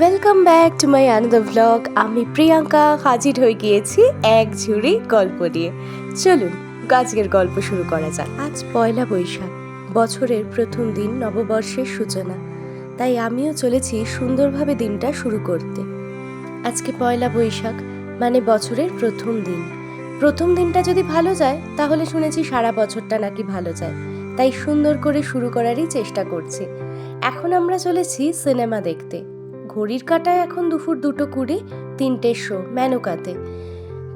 Welcome back to my Ananda blog আমি প্রিয়াঙ্কা হাজির হয়ে গিয়েছি এক ঝুড়ি গল্প নিয়ে। চলুন, আজকের গল্প শুরু করা যাক। আজ পয়লা বৈশাখ, বছরের প্রথম দিন নববর্ষের সূচনা। তাই আমিও চলেছি সুন্দরভাবে দিনটা শুরু করতে। আজকে পয়লা বৈশাখ মানে বছরের প্রথম দিন। প্রথম দিনটা যদি ভালো যায়, তাহলে শুনেছি সারা বছরটা নাকি ভালো যায়। তাই সুন্দর করে শুরু করারই চেষ্টা করছি। এখন আমরা চলেছি সিনেমা দেখতে। ঘড়ির কাটায় এখন দুপুর দুটো কুড়ি, তিনটে শো, মেনুকাতে।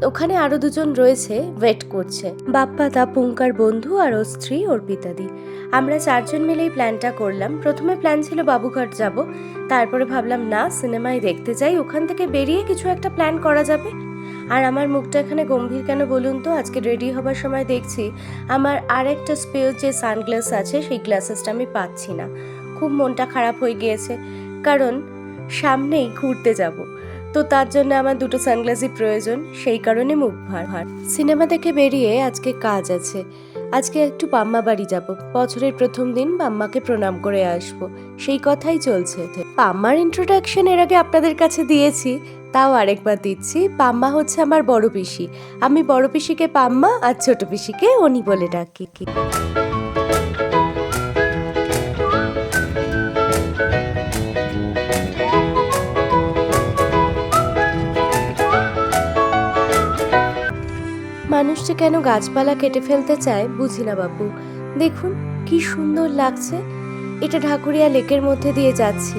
ওখানে আরও দুজন রয়েছে, ওয়েট করছে। বাপ্পা, দা, পুঙ্কার বন্ধু আর ওর স্ত্রী অর্পিতাদি আমরা চারজন মিলেই প্ল্যানটা করলাম। প্রথমে প্ল্যান ছিল বাবুঘাট যাব। তারপরে ভাবলাম, না, সিনেমায় দেখতে যাই। ওখান থেকে বেরিয়ে কিছু একটা প্ল্যান করা যাবে। আর আমার মুখটা এখানে গম্ভীর কেন বলুন তো? আজকে রেডি হবার সময় দেখছি, আমার আর একটা স্পেল যে সানগ্লাস আছে, সেই গ্লাসেসটা আমি পাচ্ছি না। খুব মনটা খারাপ হয়ে গিয়েছে। কারণ সামনেই ঘুরতে যাব। তো তার জন্য আমার দুটো সানগ্লাসই প্রয়োজন, সেই কারণে মুখ ভার। ভার সিনেমা দেখে বেরিয়ে আজকে কাজ আছে। আজকে একটু বাম্মা বাড়ি যাব। বছরের প্রথম দিন বাম্মাকে প্রণাম করে আসব। সেই কথাই চলছে। পাম্মার ইন্ট্রোডাকশন এর আগে আপনাদের কাছে দিয়েছি, তাও আরেকবার দিচ্ছি। পাম্মা হচ্ছে আমার বড় পিসি। আমি বড় পিসিকে পাম্মা আর ছোট পিসিকে অনি বলে ডাকি। যে কেন গাছপালা কেটে ফেলতে চায় বুঝি না বাপু। দেখুন, কি সুন্দর লাগছে। এটা ঢাকুরিয়া লেকের মধ্যে দিয়ে যাচ্ছি।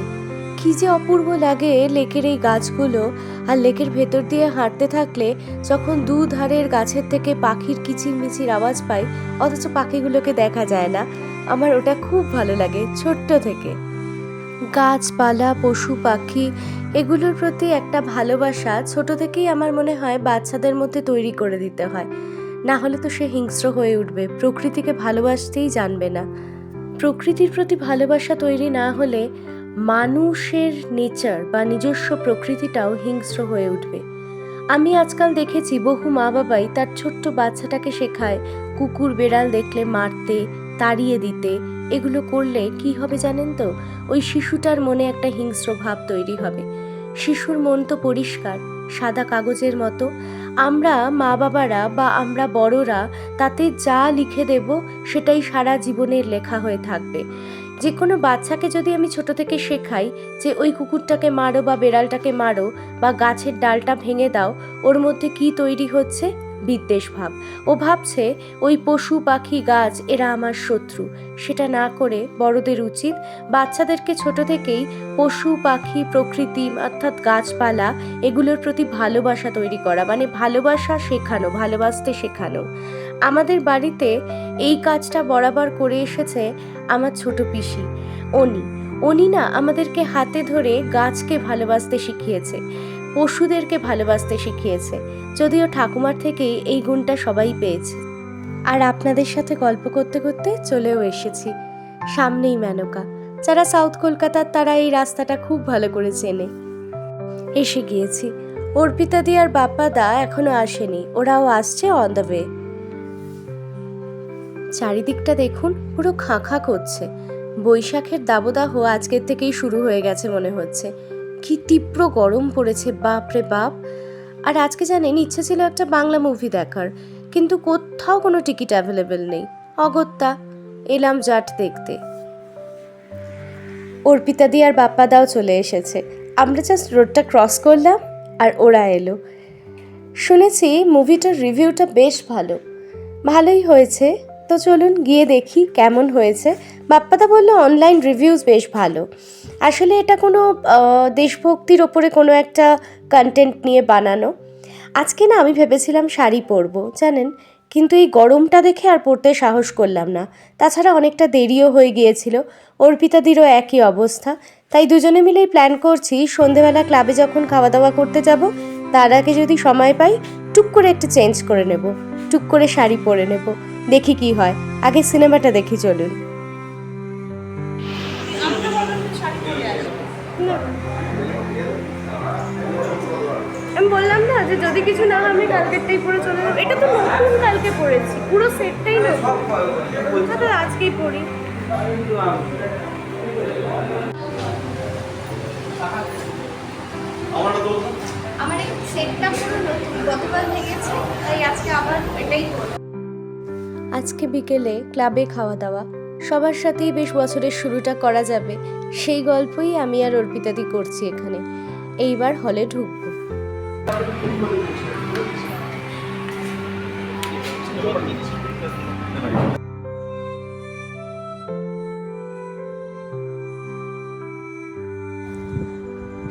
কি যে অপূর্ব লাগে লেকের এই গাছগুলো আর লেকের ভেতর দিয়ে হাঁটতে থাকলে যখন দু ধারের গাছের থেকে পাখির কিচিরমিচির আওয়াজ পাই, অথচ পাখিগুলোকে দেখা যায় না। আমার ওটা খুব ভালো লাগে ছোট্ট থেকে। গাছপালা, পশু পাখি, এগুলোর প্রতি একটা ভালোবাসা ছোট থেকেই আমার মনে হয় বাচ্চাদের মধ্যে তৈরি করে দিতে হয়। না হলে তো সে হিংস্র হয়ে উঠবে। প্রকৃতিকে ভালোবাসতেই জানবে না। প্রকৃতির প্রতি ভালোবাসা তৈরি না হলে মানুষের নেচার বা নিজস্ব প্রকৃতিটাও হিংস্র হয়ে উঠবে। আমি আজকাল দেখেছি বহু মা বাবাই তার ছোট্ট বাচ্চাটাকে শেখায়, কুকুর বেড়াল দেখলে মারতে, তাড়িয়ে দিতে। এগুলো করলে কি হবে জানেন তো? ওই শিশুটার মনে একটা হিংস্র ভাব তৈরি হবে। শিশুর মন তো পরিষ্কার। সাদা কাগজের মতো। আমরা মা বাবারা বা আমরা বড়রা তাতে যা লিখে দেব সেটাই সারা জীবনের লেখা হয়ে থাকবে। যে কোনো বাচ্চাকে যদি আমি ছোট থেকে শেখাই যে ওই কুকুরটাকে মারো বা বেড়ালটাকে মারো বা গাছের ডালটা ভেঙে দাও, ওর মধ্যে কি তৈরি হচ্ছে? বিদ্বেষ ভাব ও ভাবছে, ওই পশু, পাখি, গাছ, এরা আমার শত্রু। সেটা না করে বড়দের উচিত বাচ্চাদেরকে ছোট থেকেই পশু, পাখি, প্রকৃতি, অর্থাৎ গাছপালা, এগুলোর প্রতি ভালোবাসা তৈরি করা মানে ভালোবাসা শেখানো, ভালোবাসতে শেখানো। আমাদের বাড়িতে এই কাজটা বরাবর করে এসেছে আমার ছোট পিসি, অনি। অনি না আমাদেরকে হাতে ধরে গাছকে ভালোবাসতে শিখিয়েছে। পশুদেরকে ভালোবাসতে শিখিয়েছে। যদিও ঠাকুমার থেকেই এই গুণটা সবাই পেয়েছে। আর আপনাদের সাথে গল্প করতে করতে চলেও এসেছি। সামনেই মেনকা। যারা সাউথ কলকাতার, তারা এই রাস্তাটা খুব ভালো করে চেনে। এসে গিয়েছি। অর্পিতা দি আর বাপ্পা দা এখনও আসেনি। ওরাও আসছে অন দ্য ওয়ে চারিদিকটা দেখুন পুরো খাঁ খাঁ করছে। বৈশাখের দাবদাহ আজকের থেকেই শুরু হয়ে গেছে মনে হচ্ছে। কি তীব্র গরম পড়েছে, বাপ রে বাপ। আর আজকে জানেন, ইচ্ছে ছিল একটা বাংলা মুভি দেখার, কিন্তু কোথাও কোনো টিকিট অ্যাভেলেবেল নেই। অগত্যা, এলাম জাট দেখতে। অর্পিতা দি আর বাপ্পা দাও চলে এসেছে। আমরা জাস্ট রোডটা ক্রস করলাম আর ওরা এলো। শুনেছি মুভিটার রিভিউটা বেশ ভালো। ভালোই হয়েছে। তো চলুন গিয়ে দেখি কেমন হয়েছে। বাপ্পাদা বলল অনলাইন রিভিউজ বেশ ভালো। আসলে এটা কোনো দেশভক্তির ওপরে কোনো একটা কন্টেন্ট নিয়ে বানানো। আজকে না আমি ভেবেছিলাম শাড়ি পরবো, জানেন? কিন্তু এই গরমটা দেখে আর পরতে সাহস করলাম না। তাছাড়া অনেকটা দেরিও হয়ে গিয়েছিল, অর্পিতাদিরও একই অবস্থা। তাই দুজনে মিলেই প্ল্যান করছি, সন্ধেবেলা ক্লাবে যখন খাওয়া দাওয়া করতে যাব, তার আগে যদি সময় পাই, টুক করে একটু চেঞ্জ করে নেব। টুক করে শাড়ি পরে নেব, দেখি কি হয়। আগে সিনেমাটা দেখি চলুন। বললাম না যে যদি কিছু না হয় আমি কালকেরটাই পরে চলে যাব। এটা তো নতুন কালকে পরেছি পুরো সেটটাই নতুন। তো আজকেই পড়ি? আমার এই সেটটা পুরো নতুন গতকাল ভেঙেছে তাই আজকে আবার এটাই আজকে বিকেলে ক্লাবে খাওয়া দাওয়া। সবার সাথেই বেশ বছরের শুরুটা করা যাবে। সেই গল্পই আমি আর অর্পিতাদি করছি এখানে। এইবার হলে ঢুকবো।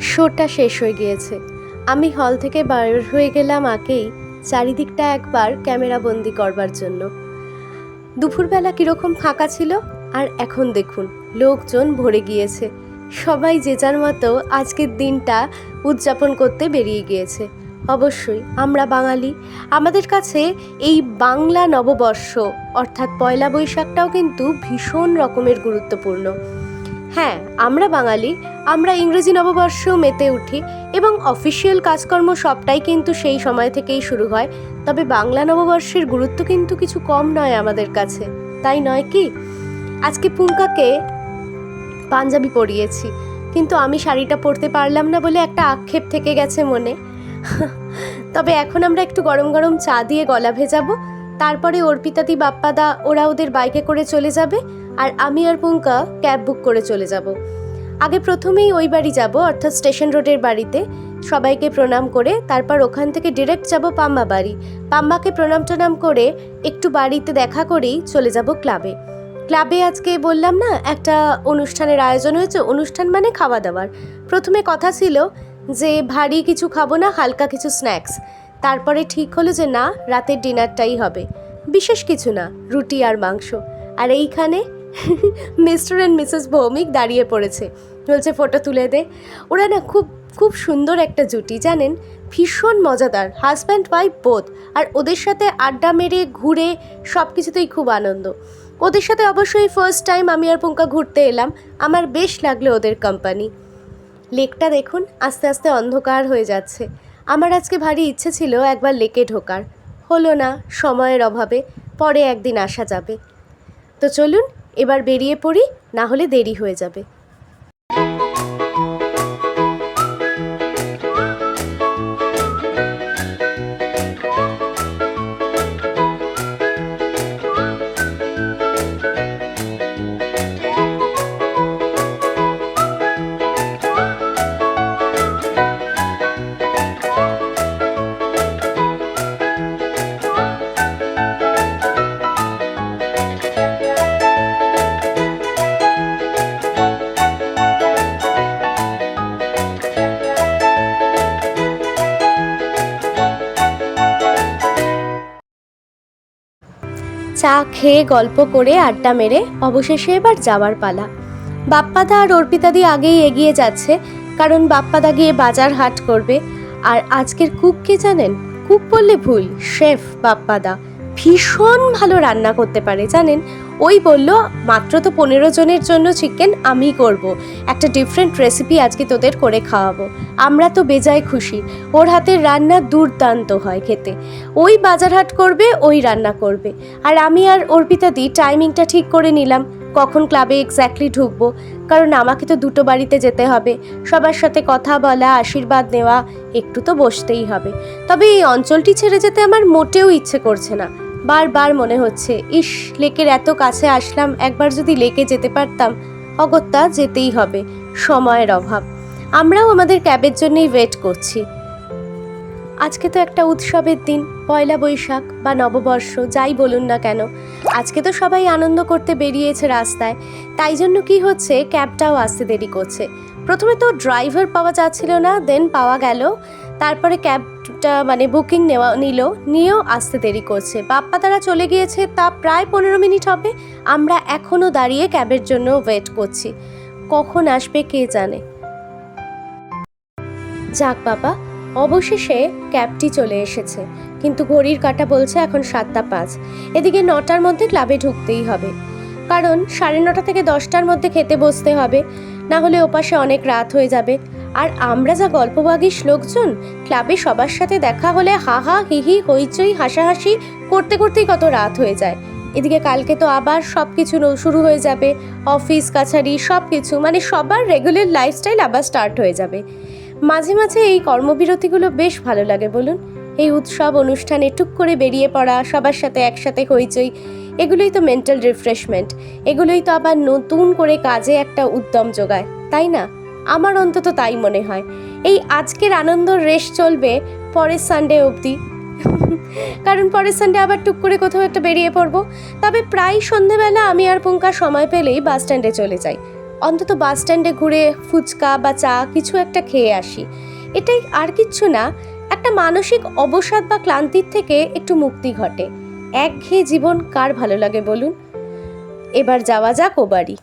শোটা শেষ হয়ে গিয়েছে। আমি হল থেকে বার হয়ে গেলাম আগেই, চারিদিকটা একবার ক্যামেরা বন্দি করবার জন্য। দুপুরবেলা কীরকম ফাঁকা ছিল? আর এখন দেখুন, লোকজন ভরে গিয়েছে। সবাই যে যার মতো আজকের দিনটা উদযাপন করতে বেরিয়ে গিয়েছে। অবশ্যই আমরা বাঙালি। আমাদের কাছে এই বাংলা নববর্ষ, অর্থাৎ পয়লা বৈশাখটাও কিন্তু ভীষণ রকমের গুরুত্বপূর্ণ। হ্যাঁ আমরা বাঙালি, আমরা ইংরেজি নববর্ষেও মেতে উঠি এবং অফিসিয়াল কাজকর্ম সবটাই কিন্তু সেই সময় থেকেই শুরু হয়। তবে বাংলা নববর্ষের গুরুত্ব কিন্তু কিছু কম নয় আমাদের কাছে। তাই নয় কি? আজকে পুঙ্কাকে পাঞ্জাবি পরিয়েছি। কিন্তু আমি শাড়িটা পরতে পারলাম না বলে একটা আক্ষেপ থেকে গেছে মনে। তবে এখন আমরা একটু গরম গরম চা দিয়ে গলা ভেজাবো, তারপরে অর্পিতাদি বাপ্পাদা ওরা ওদের বাইকে করে চলে যাবে, আর আমি আর পুঙ্কা ক্যাব বুক করে চলে যাব। আগে প্রথমেই ওই বাড়ি যাব, অর্থাৎ স্টেশন রোডের বাড়িতে। সবাইকে প্রণাম করে তারপর ওখান থেকে ডিরেক্ট যাব পাম্বা বাড়ি। পাম্বাকে প্রণাম টনাম করে একটু বাড়িতে দেখা করেই চলে যাব ক্লাবে। ক্লাবে আজকে বললাম না, একটা অনুষ্ঠানের আয়োজন হয়েছে। অনুষ্ঠান মানে খাওয়া দাওয়ার প্রথমে কথা ছিল যে, ভারী কিছু খাব না, হালকা কিছু স্ন্যাক্স। তারপরে ঠিক হলো যে, না, রাতের ডিনারটাই হবে। বিশেষ কিছু না, রুটি আর মাংস। আর এইখানে মিস্টার অ্যান্ড মিসেস ভৌমিক দাঁড়িয়ে পড়েছে। বলছে, ফটো তুলে দে। ওরা না খুব খুব সুন্দর একটা জুটি, জানেন? ভীষণ মজাদার। হাজব্যান্ড, ওয়াইফ বোধ আর ওদের সাথে আড্ডা মেরে, ঘুরে সব কিছুতেই খুব আনন্দ। ওদের সাথে অবশ্যই ফার্স্ট টাইম আমি আর পুঙ্কা ঘুরতে এলাম। আমার বেশ লাগল ওদের কোম্পানি লেকটা দেখুন, আস্তে আস্তে অন্ধকার হয়ে যাচ্ছে। আমার আজকে ভারী ইচ্ছে ছিল একবার লেকে ঢোকার। হলো না, সময়ের অভাবে, পরে একদিন আসা যাবে। তো চলুন, এবার বেরিয়ে পড়ি, না হলে দেরি হয়ে যাবে। চা খেয়ে গল্প করে আড্ডা মেরে অবশেষে এবার যাওয়ার পালা। বাপ্পাদা আর অর্পিতাদি আগেই এগিয়ে যাচ্ছে, কারণ বাপ্পাদা গিয়ে বাজার হাট করবে। আর আজকের কুক কে জানেন? কুক বললে ভুল, শেফ বাপ্পাদা। ভীষণ ভালো রান্না করতে পারে, জানেন? ওই বলল, মাত্র তো পনেরো জনের জন্য চিকেন আমি করব। একটা ডিফারেন্ট রেসিপি আজকে তোদের করে খাওয়াবো। আমরা তো বেজায় খুশি। ওর হাতের রান্না দুর্দান্ত হয় খেতে। ওই বাজার হাট করবে, ওই রান্না করবে। আর আমি আর অর্পিতা দি টাইমিংটা ঠিক করে নিলাম। কখন ক্লাবে এক্স্যাক্টলি ঢুকবো? কারণ আমাকে তো দুটো বাড়িতে যেতে হবে। সবার সাথে কথা বলা, আশীর্বাদ নেওয়া, একটু তো বসতেই হবে। তবে এই অঞ্চলটি ছেড়ে যেতে আমার মোটেও ইচ্ছে করছে না। বারবার মনে হচ্ছে ইস লেকের এত কাছে আসলাম, একবার যদি লেকে যেতে পারতাম, অগত্যা যেতেই হবে, সময়ের অভাব। আমরাও আমাদের ক্যাবের জন্যই ওয়েট করছি। আজকে তো একটা উৎসবের দিন, পয়লা বৈশাখ বা নববর্ষ, যাই বলুন না কেন। আজকে তো সবাই আনন্দ করতে বেরিয়েছে রাস্তায়। তাই জন্য কি হচ্ছে, ক্যাবটাও আসতে দেরি করছে। প্রথমে তো ড্রাইভার পাওয়া যাচ্ছিল না, দেন পাওয়া গেল। তারপরে ক্যাবটা মানে বুকিং নেওয়া নিল, নিয়েও আসতে দেরি করছে। বাপ্পা তারা চলে গিয়েছে, তা প্রায় পনেরো মিনিট হবে। আমরা এখনও দাঁড়িয়ে ক্যাবের জন্য ওয়েট করছি। কখন আসবে কে জানে? যাক বাবা অবশেষে ক্যাবটি চলে এসেছে। কিন্তু ঘড়ির কাঁটা বলছে এখন সাতটা পাঁচ। এদিকে নটার মধ্যে ক্লাবে ঢুকতেই হবে। কারণ সাড়ে নটা থেকে দশটার মধ্যে খেতে বসতে হবে। না হলে ওপাশে অনেক রাত হয়ে যাবে। আর আমরা যা গল্প গল্পবাগিস লোকজন ক্লাবে সবার সাথে দেখা হলে হা হা হিহি হইচই, হাসাহাসি করতে করতেই কত রাত হয়ে যায়। এদিকে কালকে তো আবার সব কিছু শুরু হয়ে যাবে। অফিস, কাছারি সব কিছু মানে সবার রেগুলার লাইফস্টাইল আবার স্টার্ট হয়ে যাবে। মাঝে মাঝে এই কর্মবিরতিগুলো বেশ ভালো লাগে বলুন। এই উৎসব, অনুষ্ঠানে টুক করে বেরিয়ে পড়া, সবার সাথে একসাথে হইচই, এগুলোই তো মেন্টাল রিফ্রেশমেন্ট এগুলোই তো আবার নতুন করে কাজে একটা উদ্যম যোগায়, তাই না? আমার অন্তত তাই মনে হয়। এই আজকের আনন্দর রেশ চলবে পরের সানডে অবধি। কারণ পরের সানডে আবার টুক করে কোথাও একটা বেরিয়ে পড়ব। তবে প্রায় সন্ধেবেলা আমি আর পুঙ্কা সময় পেলেই বাস স্ট্যান্ডে চলে যাই। অন্তত বাস স্ট্যান্ডে ঘুরে ফুচকা বা চা কিছু একটা খেয়ে আসি। এটাই আর কিচ্ছু না, একটা মানসিক অবসাদ বা ক্লান্তির থেকে একটু মুক্তি ঘটে। একঘেয়ে জীবন কার ভালো লাগে বলুন? এবার যাওয়া যাক ও বাড়ি।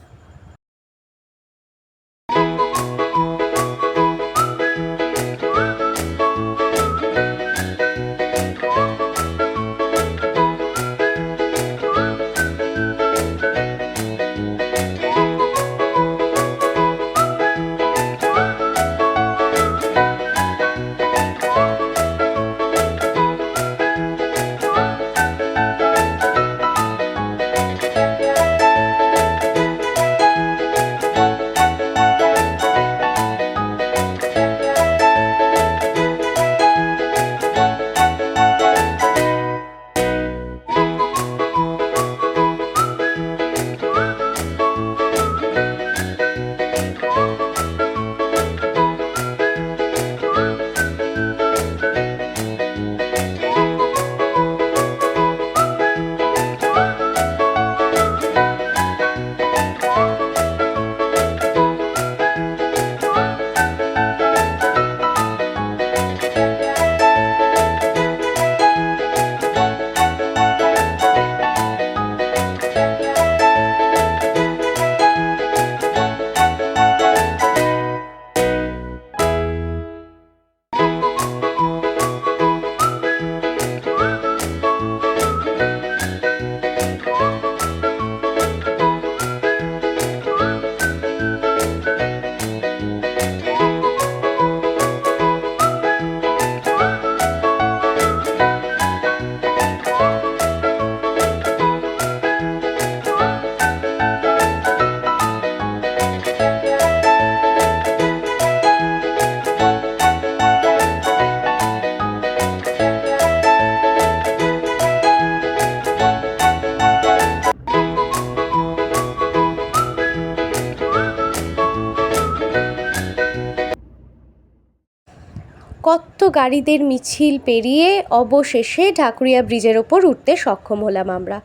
গাড়িদের মিছিল পেরিয়ে অবশেষে ঢাকুরিয়া ব্রিজের ওপর উঠতে সক্ষম হলাম আমরা।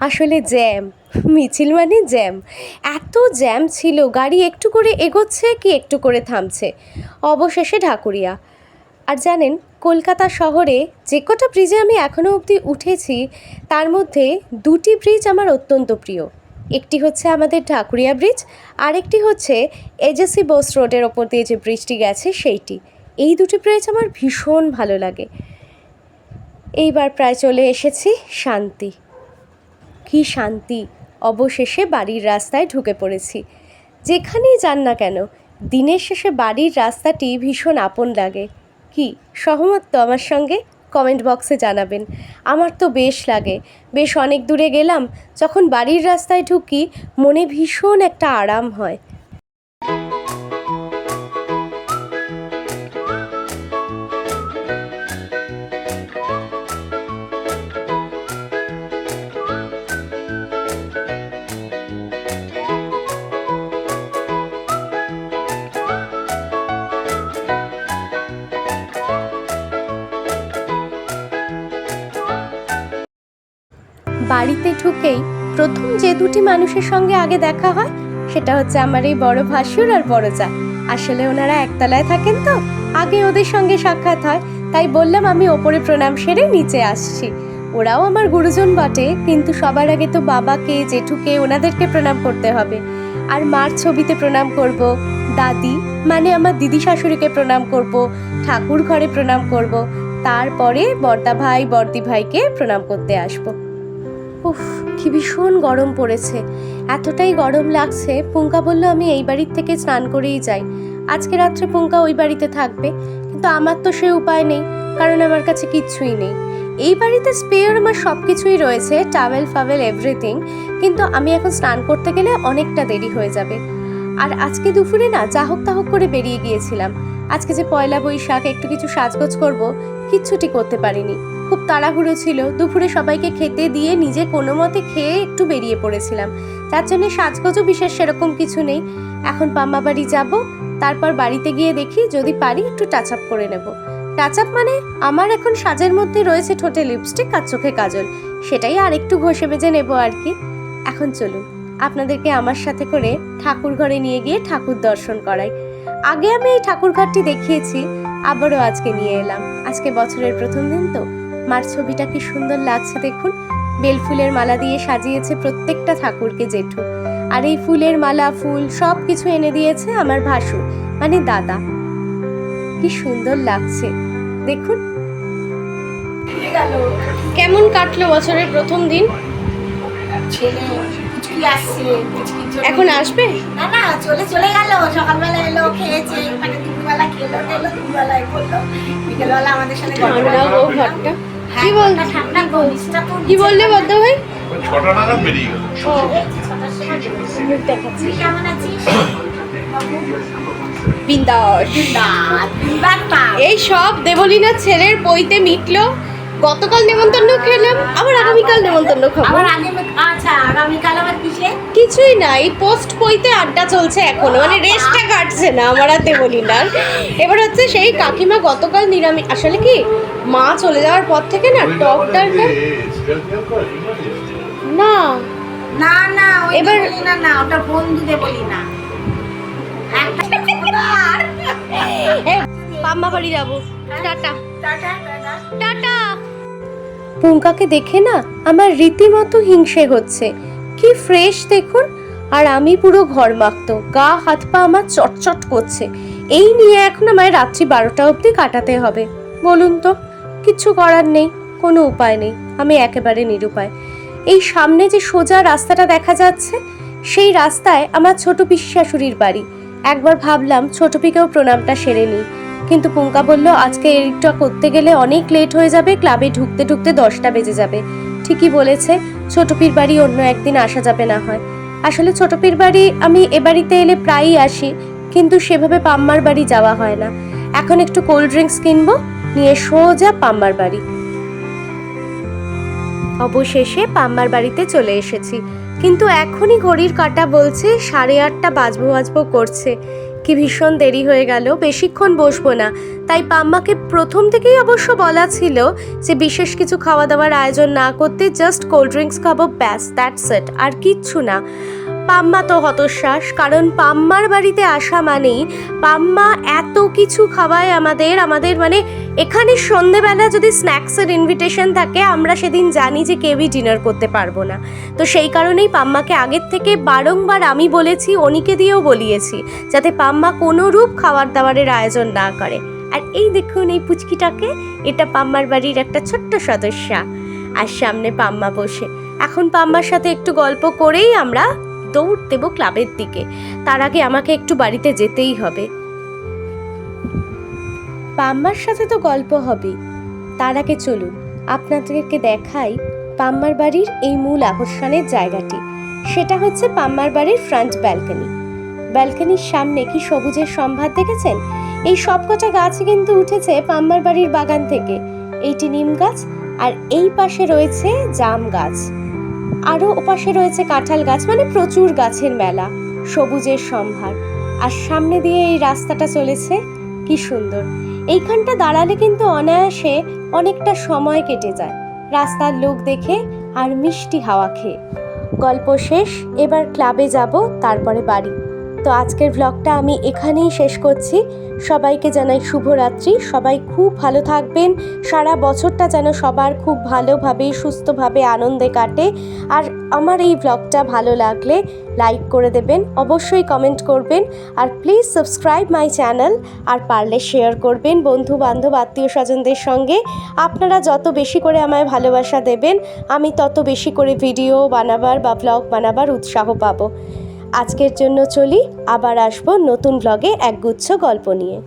আসলে জ্যাম। মিছিল মানে জ্যাম। এত জ্যাম ছিল, গাড়ি একটু করে এগোচ্ছে কি একটু করে থামছে। অবশেষে ঢাকুরিয়া। আর জানেন, কলকাতা শহরে যে কটা ব্রিজে আমি এখনও অবধি উঠেছি, তার মধ্যে দুটি ব্রিজ আমার অত্যন্ত প্রিয়। একটি হচ্ছে আমাদের ঢাকুরিয়া ব্রিজ, আরেকটি হচ্ছে এজেসি বোস রোডের ওপর দিয়ে যে ব্রিজটি গেছে সেইটি। এই দুটি ব্রিজ আমার ভীষণ ভালো লাগে। এইবার প্রায় চলে এসেছি শান্তি। কি শান্তি? অবশেষে বাড়ির রাস্তায় ঢুকে পড়েছি। যেখানেই যান না কেন, দিনের শেষে বাড়ির রাস্তাটি ভীষণ আপন লাগে। কি সহমত তো আমার সঙ্গে? কমেন্ট বক্সে জানাবেন। আমার তো বেশ লাগে। বেশ অনেক দূরে গেলাম, যখন বাড়ির রাস্তায় ঢুকি, মনে ভীষণ একটা আরাম হয়। ঢুকেই প্রথম যে দুটি মানুষের সঙ্গে আগে দেখা হয়, সেটা হচ্ছে আমার এই বড় ভাসুর আর বড় চা আসলে ওনারা একতলায় থাকেন তো, আগে ওদের সঙ্গে সাক্ষাৎ হয়, তাই বললাম আমি ওপরে প্রণাম সেরে নিচে আসছি। ওরাও আমার গুরুজন বটে, কিন্তু সবার আগে তো বাবাকে, জেঠুকে ওনাদেরকে প্রণাম করতে হবে। আর মার ছবিতে প্রণাম করব, দাদি মানে আমার দিদি শাশুড়িকে প্রণাম করব, ঠাকুর ঘরে প্রণাম করব, তারপরে বর্দা ভাই বর্দি ভাইকে প্রণাম করতে আসব। উফ, কি ভীষণ গরম পড়েছে। এতটাই গরম লাগছে, পুঙ্কা বলল, আমি এই বাড়ির থেকে স্নান করেই যাই। আজকে রাত্রে পুঙ্কা ওই বাড়িতে থাকবে। কিন্তু আমার তো সে উপায় নেই, কারণ আমার কাছে কিচ্ছুই নেই। এই বাড়িতে স্পেয়ার আমার সব কিছুই রয়েছে, টাওয়েল ফাওয়েল এভরিথিং, কিন্তু আমি এখন স্নান করতে গেলে অনেকটা দেরি হয়ে যাবে। আর আজকে দুপুরে না চাহক তাহক করে বেরিয়ে গিয়েছিলাম। আজকে যে পয়লা বৈশাখ, একটু কিছু সাজগোজ করব, কিচ্ছুটি করতে পারিনি। খুব তাড়াহুড়ো ছিল, দুপুরে সবাইকে খেতে দিয়ে নিজে কোনো মতে খেয়ে একটু বেরিয়ে পড়েছিলাম। তার জন্য সাজগোজও বিশেষ সেরকম কিছু নেই। এখন পাম্মা বাড়ি যাব, তারপর বাড়িতে গিয়ে দেখি যদি পারি একটু টাচ আপ করে নেব। টাচ আপ মানে আমার এখন সাজের মধ্যে রয়েছে ঠোঁটে লিপস্টিক আর চোখে কাজল। সেটাই আর একটু ঘষে বেজে নেব আর কি। এখন চলুন, আপনাদেরকে আমার সাথে করে ঠাকুর ঘরে নিয়ে গিয়ে ঠাকুর দর্শন করাই। আগে আমি এই ঠাকুর ঘরটি দেখিয়েছি আবারও আজকে নিয়ে এলাম। আজকে বছরের প্রথম দিন তো। মার ছবিটা কি সুন্দর লাগছে দেখুন। বেলফুলের মালা দিয়ে সাজিয়েছে প্রত্যেকটা ঠাকুরকে জেঠু। আর এই ফুলের মালা ফুল সব কিছু এনে দিয়েছে আমার ভাসু মানে দাদা। কি সুন্দর লাগছে। দেখুন। কেমন কাটলো বছরের প্রথম দিন? আসছে এখন আসবে? না না চলে চলে গেল। সকালবেলা এলো খেয়েছে। মানে দুপুরবেলা খেলো টেলো দুপুরবেলায় করল বিকেলবেলা আমাদের সাথে ঠান্ডা গো ঘরটা হ্যাঁ, কি বল ঠান্ডা গো কি বললে বদ্ধ ভাই? ছটা নাগাদ বেরিয়ে গেল। ও ছটার সময় বেরোচ্ছে। মুখ দেখাচ্ছি। কেমন আছিস? বিন্দাস। না দুবার পা। এই সব দেবলীনার ছেলের বইতে মিটলো। গতকাল নেমন্তন্ন খেলাম আবার আগামীকাল নেমন্তন্ন খাব। আবার আচ্ছা আগামীকাল আবার কিসে? কিছুই নাই পোস্ট বইতে আড্ডা চলছে এখনও মানে রেস্টটা কাটছে না আমার আর দেবলীনার এবার হচ্ছে সেই কাকিমা গতকাল নিরামিষ আসলে কি মা চলে যাওয়ার পর থেকে না টক ডালটা না। না না এবার- না না ওটা বন্ধুদের বলি না পাম্মা বাড়ি যাব। টাটা। Tata tata. টাটা। পুঙ্কাকে দেখে না আমার রীতিমতো হিংসে হচ্ছে। কি ফ্রেশ দেখুন। আর আমি পুরো ঘর মাখতো, গা হাত পা আমার চটচট করছে। এই নিয়ে এখন আমায় রাত্রি বারোটা অবধি কাটাতে হবে। বলুন তো কিচ্ছু করার নেই, কোনো উপায় নেই, আমি একেবারে নিরুপায়। এই সামনে যে সোজা রাস্তাটা দেখা যাচ্ছে, সেই রাস্তায় আমার ছোট পিসি শাশুড়ির বাড়ি। একবার ভাবলাম ছোট পিকেও প্রণামটা সেরে নিই। কিন্তু পুঙ্কা বলল, আজকে এইটা করতে গেলে অনেক লেট হয়ে যাবে, ক্লাবে ঢুকতে ঢুকতে দশটা বেজে যাবে। ঠিকই বলেছে, ছোটপির বাড়ি অন্য একদিন আসা যাবে না হয়। আসলে ছোটপির বাড়ি, আমি এ বাড়িতে এলে প্রায়ই আসি, কিন্তু সেভাবে পাম্মার বাড়ি যাওয়া হয় না। এখন একটু কোল্ড ড্রিঙ্কস কিনবো, নিয়ে সোজা পাম্মার বাড়ি। অবশেষে পাম্মার বাড়িতে চলে এসেছি, কিন্তু এখনই ঘড়ির কাঁটা বলছে সাড়ে আটটা বাজবো বাজবো করছে। কি ভীষণ দেরি হয়ে গেল, বেশিক্ষণ বসবো না। তাই পাম্মাকে প্রথম থেকেই অবশ্য বলা ছিল যে বিশেষ কিছু খাওয়া দাওয়ার আয়োজন না করতে জাস্ট কোল্ড ড্রিঙ্কস খাব, ব্যাস দ্যাটস ইট আর কিচ্ছু না। পাম্মা তো হতশ্বাস, কারণ পাম্মার বাড়িতে আসা মানেই পাম্মা এত কিছু খাওয়ায় আমাদের আমাদের মানে এখানে সন্ধেবেলা যদি স্ন্যাক্সের ইনভিটেশন থাকে, আমরা সেদিন জানি যে কেউই ডিনার করতে পারব না। তো সেই কারণেই পাম্মাকে আগের থেকে বারংবার আমি বলেছি, অনিকে দিয়েও বলিয়েছি, যাতে পাম্মা কোনো রূপ খাবার দাবারের আয়োজন না করে। আর এই দেখুন এই পুচকিটাকে, এটা পাম্মার বাড়ির একটা ছোট্ট সদস্যা। আর সামনে পাম্মা বসে। এখন পাম্মার সাথে একটু গল্প করেই আমরা দৌড় দেবো ক্লাবের দিকে। তার আগে আমাকে একটু বাড়িতে যেতেই হবে। পাম্মার সাথে তো গল্প হবেই তার আগে চলুন, আপনাদেরকে দেখাই পাম্মার বাড়ির এই মূল আকর্ষণের জায়গাটি। সেটা হচ্ছে পাম্মার বাড়ির ফ্রন্ট ব্যালকনি ব্যালকনির সামনে কি সবুজের সম্ভার দেখেছেন? এই সবকটা গাছ কিন্তু উঠেছে পাম্মার বাড়ির বাগান থেকে। এইটি নিম গাছ আর এই পাশে রয়েছে জাম গাছ। আরও ওপাশে রয়েছে কাঁঠাল গাছ মানে প্রচুর গাছের মেলা, সবুজের সম্ভার। আর সামনে দিয়ে এই রাস্তাটা চলেছে, কি সুন্দর। এইখানটা দাঁড়ালে কিন্তু অনায়াসে অনেকটা সময় কেটে যায়, রাস্তার লোক দেখে আর মিষ্টি হাওয়া খেয়ে। গল্প শেষ, এবার ক্লাবে যাব, তারপরে বাড়ি। তো আজকের ব্লগটা আমি এখানেই শেষ করছি। সবাইকে জানাই শুভরাত্রি। সবাই খুব ভালো থাকবেন। সারা বছরটা যেন সবার খুব ভালোভাবে, সুস্থভাবে আনন্দে কাটে। আর আমার এই ব্লগটা ভালো লাগলে লাইক করে দেবেন, অবশ্যই কমেন্ট করবেন। আর প্লিজ সাবস্ক্রাইব মাই চ্যানেল আর পারলে শেয়ার করবেন বন্ধু বান্ধব আত্মীয় স্বজনদের সঙ্গে। আপনারা যত বেশি করে আমায় ভালোবাসা দেবেন, আমি তত বেশি করে ভিডিও বানাবার বা ব্লগ বানাবার উৎসাহ পাবো। আজকের জন্য চলি আবার আসব নতুন ব্লগে একগুচ্ছ গল্প নিয়ে।